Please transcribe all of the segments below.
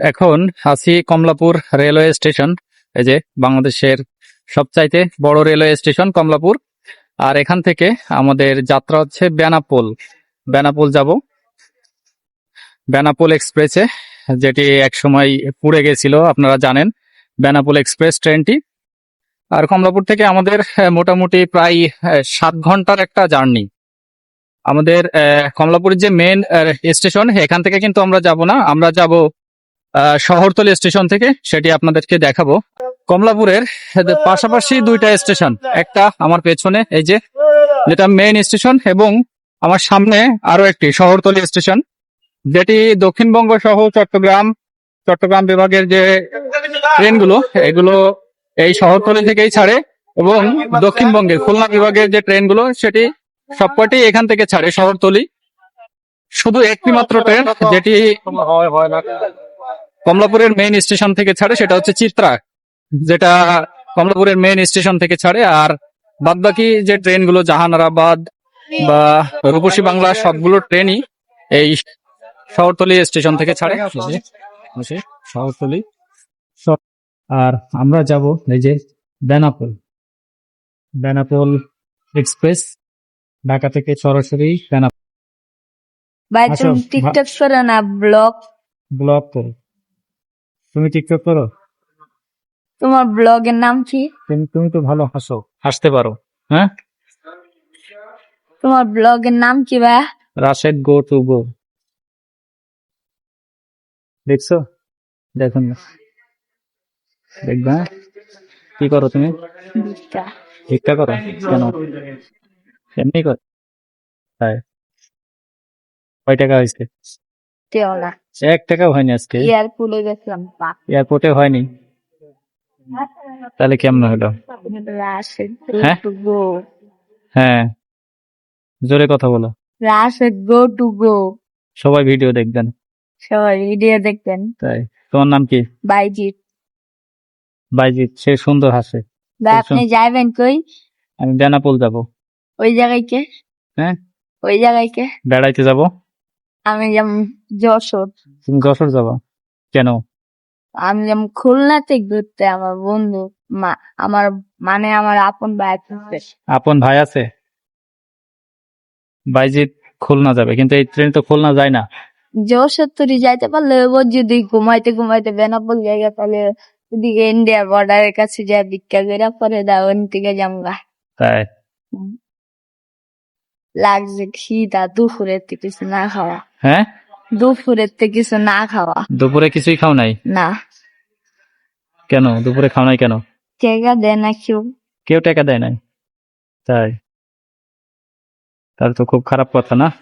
এখন আছি Kamalapur railway station, এই যে বাংলাদেশের সবচাইতে বড় রেলওয়ে স্টেশন কমলাপুর। আর এখান থেকে আমাদের যাত্রা হচ্ছে বেনাপোল। বেনাপোল যাব। বেনাপোল এক্সপ্রেসে, যেটি একসময় পুড়ে গেছিল, আপনারা জানেন, বেনাপোল এক্সপ্রেস ট্রেনটি। আর কমলাপুর থেকে আমাদের মোটামুটি প্রায় সাত ঘণ্টার একটা জার্নি। আমাদের কমলাপুরের যে মেন স্টেশন, এখান থেকে কিন্তু আমরা যাব না। আমরা যাব শহরতলি স্টেশন থেকে সেটি আপনাদেরকে দেখাবো। কমলাপুরের পাশাপাশি দুইটা স্টেশন, একটা আমার পেছনে, এই যে, যেটা মেইন স্টেশন এবং আমার সামনে আরও একটি শহরতলি স্টেশন, যেটি দক্ষিণবঙ্গ সহ চট্টগ্রাম চট্টগ্রাম বিভাগের যে ট্রেনগুলো, এগুলো এই শহরতলি থেকেই ছাড়ে এবং দক্ষিণবঙ্গের খুলনা বিভাগের যে ট্রেনগুলো, সেটি সবকটি এখান থেকে ছাড়ে শহরতলি। শুধু একটি মাত্র ট্রেন, যেটি কমলাপুরের মেইন স্টেশন থেকে ছাড়ে সেটা হচ্ছে চিত্রা যেটা কমলাপুরের মেইন স্টেশন থেকে ছাড়ে। আর বাদবাকি যে ট্রেনগুলো জাহানারাবাদ বা রূপসী বাংলা সবগুলো ট্রেনই এই শহরতলি স্টেশন থেকে ছাড়ে। শহরতলি। আর আমরা যাব এই যে বেনাপোল। বেনাপোল এক্সপ্রেস ঢাকা থেকে সরাসরি বেনাপোল। টিকটক করো না ব্লগ ব্লক করো। তুমি টিকটক করো? তোমার ব্লগের নাম কি? তুমি তুমি তো ভালো হাসো হাসতে পারো হ্যাঁ? তোমার ব্লগের নাম কি ভাই রাশেদ গো টু গো দেখছ? দেখুন। না দেখবা? হ্যাঁ? কি করো তুমি? ভিক্ষা। করো? কেন? এমনি কর তাই কয় টাকা হয়েছে? না এক টাকাও হয়নি আজকে? এয়ারপোর্টে গেছিলাম এয়ারপোর্টে হয়নি? তাহলে কেমন হলো? হ্যাঁ? হ্যাঁ। জোরে কথা বলো। Rashed go to go. সবাই ভিডিও দেখবেন। সবাই ভিডিও দেখবেন। তাই। তোমার নাম কি? বাইজিৎ। বাইজিৎ সে সুন্দর হাসে। আপনি যাইবেন কই? আমি বেনাপোল যাব। ওই জায়গায় কে? হ্যাঁ? ওই জায়গায় কে? বেড়াইতে যাব। আমি যেমন যশোর। তুমি যশোর যাবা? কেন? আমি যেমন খুলনাতে ঘুরতে আমার বন্ধু মা আমার মানে আমার আপন ভাই থাকবে আপন ভাই আছে? বাইজিৎ খুলনা যাবে কিন্তু এই ট্রেন তো খুলনা যায় না। যশোর তুরি যাইতে পারলে ও যদি ঘুমাইতে ঘুমাইতে বেনাপোল জায়গা তাহলে ওদিকে ইন্ডিয়া বর্ডারের কাছে যা ভিক্ষা করে পরে দাও থেকে জামগা তাই? লাগছে খিদা দুপুরের কিছু না খাওয়া। হ্যাঁ? দুপুরের থেকে কিছু না খাওয়া। দুপুরে কিছুই খাও নাই? না। কেন? দুপুরে খাও নাই কেন? জায়গা দেয় না কেউ। কেউ টাকা দেয় নাই? তাই। তাহলে তো খুব খারাপ কথা না?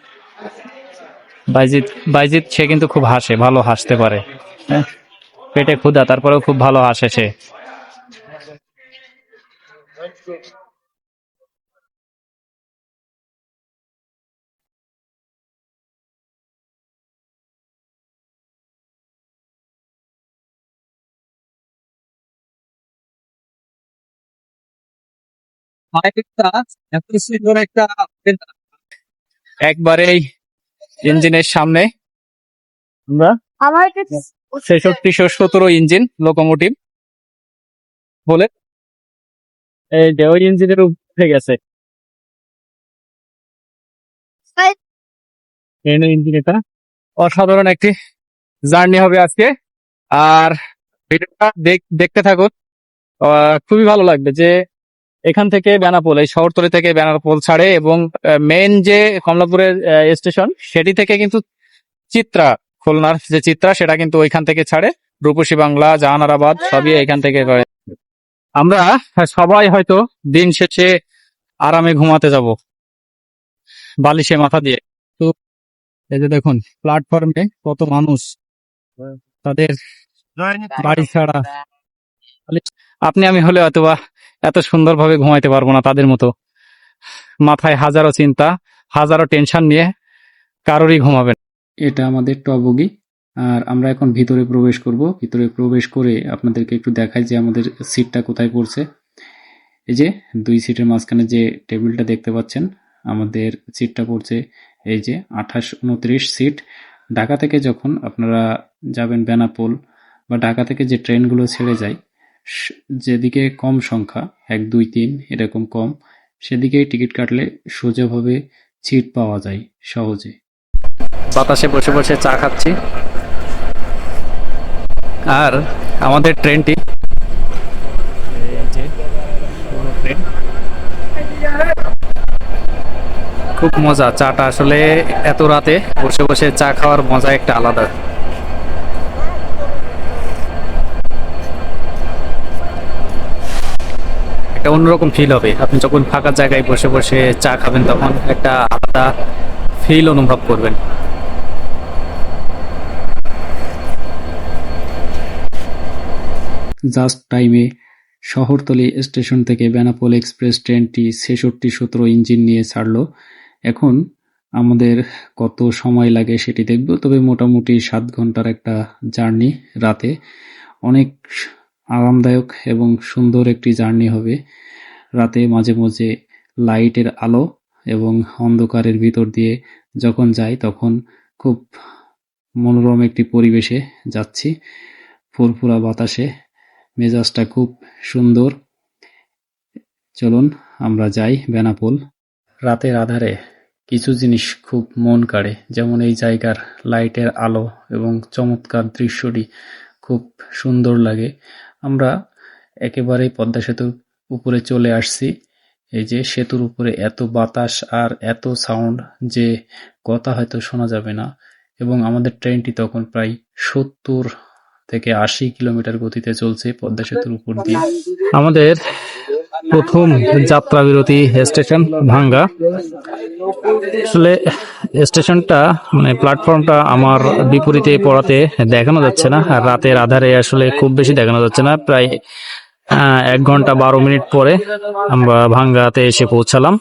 বাইজিৎ বাইজিৎ সে কিন্তু খুব হাসে ভালো হাসতে পারে। হ্যাঁ? পেটে ক্ষুধা তারপরেও খুব ভালো হাসে সে। একবারেই ইঞ্জিনের সামনে। আমরা আমার কাছে ছেষট্টিশো সতেরো ইঞ্জিন লোকোমোটিভ বলে? এই যে ওই ইঞ্জিনের উঠে গেছে। ইঞ্জিন এটা। অসাধারণ একটি জার্নি হবে আজকে। আর ভিডিওটা দেখ- দেখতে থাকুন। আহ, খুবই ভালো লাগবে যে এখান থেকে বেনাপোল এই শহরতলি থেকে বেনাপোল ছাড়ে এবং মেন যে কমলাপুরের স্টেশন সেটি থেকে কিন্তু চিত্রা খুলনার যে চিত্রা সেটা কিন্তু ওইখান থেকে ছাড়ে। রূপসী বাংলা জাহানারাবাদ সবই এখান থেকে করে আমরা সবাই হয়তো দিন শেষে আরামে ঘুমাতে যাব। বালিশে মাথা দিয়ে। তো এই যে দেখুন প্ল্যাটফর্মে কত মানুষ তাদের বাড়ি ছাড়া। আপনি আমি হলে হয়তোবা এত সুন্দরভাবে ঘুমাইতে পারব না তাদের মতো। মাথায় হাজারো চিন্তা, হাজারো টেনশন নিয়ে কারোরই ঘুমাবে। এটা আমাদের টবগি আর আমরা এখন ভিতরে প্রবেশ করব। ভিতরে প্রবেশ করে আপনাদেরকে একটু দেখাই যে আমাদের সিটটা কোথায় পড়ছে। এই যে দুই সিটের মাঝখানে যে টেবিলটা দেখতে পাচ্ছেন, আমাদের সিটটা পড়ছে এই যে আঠাশ উনত্রিশ সিট। ঢাকা থেকে যখন আপনারা যাবেন বেনাপোল বা ঢাকা থেকে যে ট্রেনগুলো ছেড়ে যায় যেদিকে কম সংখ্যা, এক, দুই, তিন, এরকম কম, সেদিকেই টিকিট কাটলে সোজাভাবে সিট পাওয়া যায় সহজে। বাতাসে বসে বসে চা খাচ্ছি। আর আমাদের ট্রেনটি। খুব মজা, চাটা আসলে এত রাতে বসে বসে চা খাওয়ার মজা একটা আলাদা। একটা অন্যরকম ফিল হবে। আপনি যখন ফাঁকা জায়গায় বসে বসে চা খাবেন তখন একটা আলাদা ফিল অনুভব করবেন। জাস্ট টাইমে শহরতলি স্টেশন থেকে বেনাপোল এক্সপ্রেস ট্রেনটি ছেষট্টি সতেরো ইঞ্জিন নিয়ে ছাড়লো। এখন আমাদের কত সময় লাগে সেটি দেখব, তবে মোটামুটি সাত ঘণ্টার একটা জার্নি রাতে। অনেক আরামদায়ক এবং সুন্দর একটি জার্নি হবে। রাতে মাঝে মাঝে লাইটের আলো এবং অন্ধকারের ভিতর দিয়ে যখন যাই তখন খুব মনোরম একটি পরিবেশে যাচ্ছি। ফুরফুরা বাতাসে মেজাজটা খুব সুন্দর। চলুন, আমরা যাই বেনাপোল। রাতের আধারে কিছু জিনিস খুব মন কাড়ে, যেমন এই জায়গার লাইটের আলো এবং চমৎকার দৃশ্যটি খুব সুন্দর লাগে। আমরা একেবারেই পদ্মা সেতুর উপরে চলে আসছি। এই যে সেতুর উপরে এত বাতাস আর এত সাউন্ড যে কথা হয়তো শোনা যাবে না। এবং আমাদের ট্রেনটি তখন প্রায় সত্তর থেকে আশি কিলোমিটার গতিতে চলছে পদ্মা সেতুর উপর দিয়ে। আমাদের প্রথম যাত্রা বিরতি স্টেশন ভাঙ্গা। আসলে স্টেশনটা মানে প্ল্যাটফর্মটা আমার বিপরীতে পড়াতে দেখানো যাচ্ছে না। আর রাতের আধারে আসলে খুব বেশি দেখানো যাচ্ছে না। প্রায় আহ, এক ঘণ্টা বারো মিনিট পরে আমরা ভাঙ্গাতে এসে পৌঁছালাম।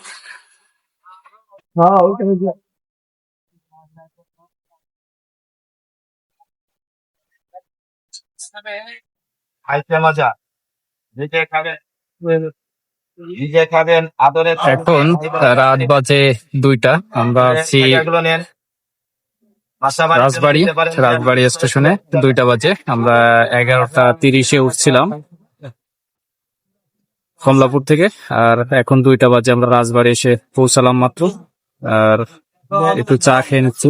খাইতে মজা। নিজে খাবেন নিজে খাবেন আদরে এখন রাত বাজে দুইটা। আমরা আছি নেন। বাসাবাড়িতে রাজবাড়ি রাজবাড়ি স্টেশনে দুইটা বাজে। আমরা এগারোটা তিরিশে উঠছিলাম। কমলাপুর থেকে। আর এখন দুইটা বাজে আমরা রাজবাড়ি এসে পৌঁছালাম মাত্র। আর একটু চা খেয়ে নিচ্ছি।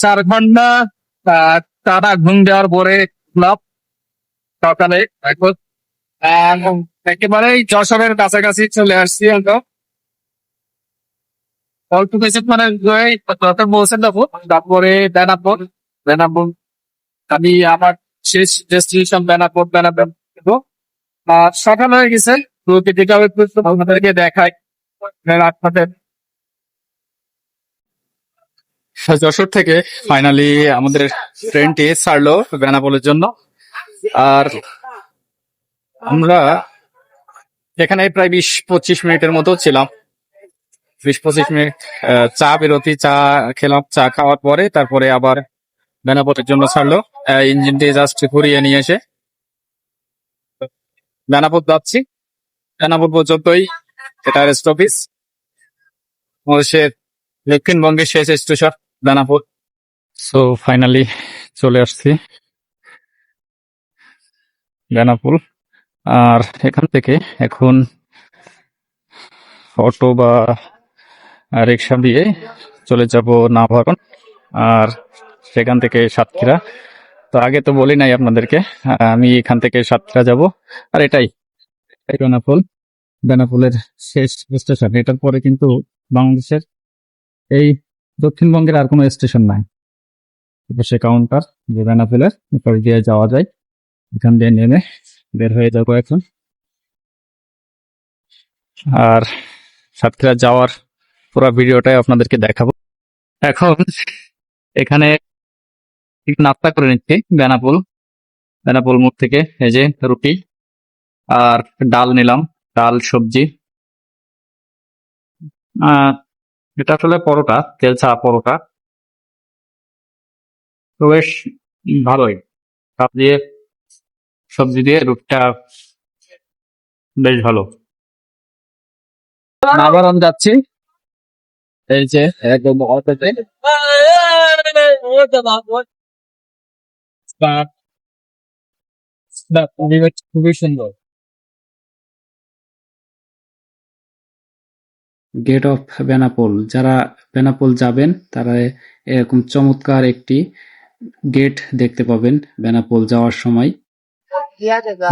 চার ঘণ্টা টানা ঘুম দেওয়ার পরে উঠলাম সকালে একেবারেই যশোরের কাছাকাছি চলে আসছি অল্প মানে পৌঁছে যাব তারপরে বেনাপুর বেনাপুর আমি আমার শেষ ডেস্টিনেশন বেনাপুর বেনাপুর সকাল হয়ে গেছে। প্রকৃতিটা একটু দেখাই। আপনাদের যশোর থেকে ফাইনালি আমাদের ট্রেনটি ছাড়লো বেনাপোলের জন্য। আর আমরা এখানে প্রায় বিশ পঁচিশ মিনিটের মতো ছিলাম। বিশ পঁচিশ মিনিট চা বিরতি চা খেলাম, চা খাওয়ার পরে তারপরে আবার বেনাপোলের জন্য ছাড়লো। ইঞ্জিনটি জাস্ট ঘুরিয়ে নিয়ে এসে বেনাপোল যাচ্ছি। বেনাপোল পর্যন্তই, এটা রেস্ট অফিস দক্ষিণবঙ্গের শেষ স্টেশন দানাপুর সো ফাইনালি চলে আসছি। দানাপুর আর এখান থেকে এখন অটো বা রিক্সা দিয়ে চলে যাব নাভারণ আর সেখান থেকে সাতক্ষীরা। তো আগে তো বলি নাই আপনাদেরকে, আমি এখান থেকে সাতক্ষীরা যাব। আর এটাই বেনাপোল বেনাপোলের শেষ স্টেশন। এটার পরে কিন্তু বাংলাদেশের এই দক্ষিণবঙ্গের আর কোনো স্টেশন নাই। সে কাউন্টার যে বেনাপোলের, এপাশ দিয়ে যাওয়া যায়। এখান দিয়ে নেমে বের হয়ে যাব এখন। আর সাতক্ষীরা যাওয়ার পুরো ভিডিওটাই আপনাদেরকে দেখাবো। এখন এখানে নাস্তা করে নিচ্ছি, বেনাপুল। বেনাপুল মোড় থেকে এই যে রুটি আর ডাল নিলাম, ডাল, সবজি। এটা আসলে পরোটা তেল ছাড়া পরোটা। তো বেশ ভালোই। ভাত দিয়ে সবজি দিয়ে রুটিটা বেশ ভালো। আবার? আমি যাচ্ছি। এই যে একদম খুবই সুন্দর। Gate of Benapole. যারা বেনাপোল যাবেন, তারা এরকম চমৎকার একটি গেট দেখতে পাবেন বেনাপোল যাওয়ার সময়।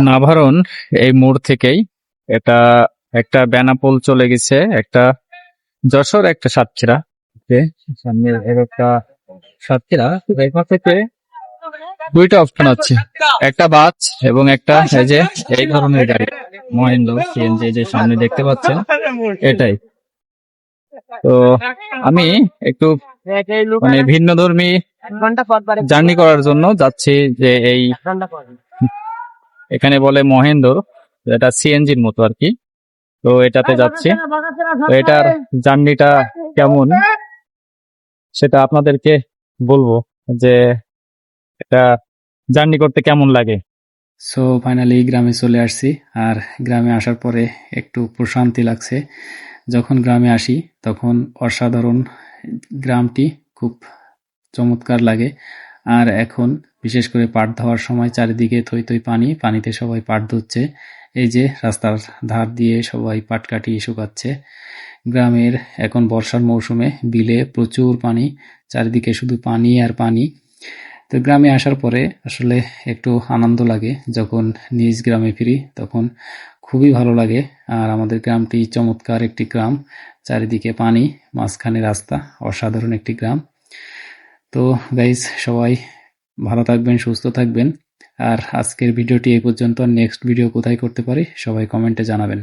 নাভারণ, এই মোড় থেকেই এটা একটা বেনাপোল চলে গেছে, একটা যশোর একটা সাতক্ষীরা। সামনে একটা সাতক্ষীরা থেকে দুইটা অপশন আছে। একটা বাস এবং একটা এই যে, এই ধরনের গাড়ি, মহেন্দ্র সিএনজি যে সামনে দেখতে পাচ্ছেন, এটাই। তো আমি একটু মানে ভিন্ন ধর্মী জার্নি করার জন্য যাচ্ছি যে এই এখানে বলে মহেন্দ্র এটা সিএনজির মতো আর কি। তো এটাতে যাচ্ছি। এটার জার্নিটা কেমন সেটা আপনাদেরকে বলব যে এটা জার্নি করতে কেমন লাগে। সো ফাইনালি গ্রামে চলে আসছি। আর গ্রামে আসার পরে একটু প্রশান্তি লাগছে। যখন গ্রামে আসি, তখন অসাধারণ গ্রামটি খুব চমৎকার লাগে। আর এখন বিশেষ করে পাট ধোয়ার সময় চারিদিকে থই থই পানি, পানিতে সবাই পাট ধুচ্ছে। এই যে রাস্তার ধার দিয়ে সবাই পাট কাটিয়ে শুকাচ্ছে। গ্রামের এখন বর্ষার মৌসুমে বিলে প্রচুর পানি, চারিদিকে শুধু পানি আর পানি। তো গ্রামে আসার পরে আসলে একটু আনন্দ লাগে, যখন নিজ গ্রামে ফিরি, তখন খুবই ভালো লাগে। আর আমাদের গ্রামটি চমৎকার একটি গ্রাম। চারিদিকে পানি, মাঝখানে রাস্তা, অসাধারণ একটি গ্রাম। তো গাইজ সবাই ভালো থাকবেন, সুস্থ থাকবেন। আর আজকের ভিডিওটি এই পর্যন্ত। নেক্সট ভিডিও কোথায় করতে পারি? সবাই কমেন্টে জানাবেন।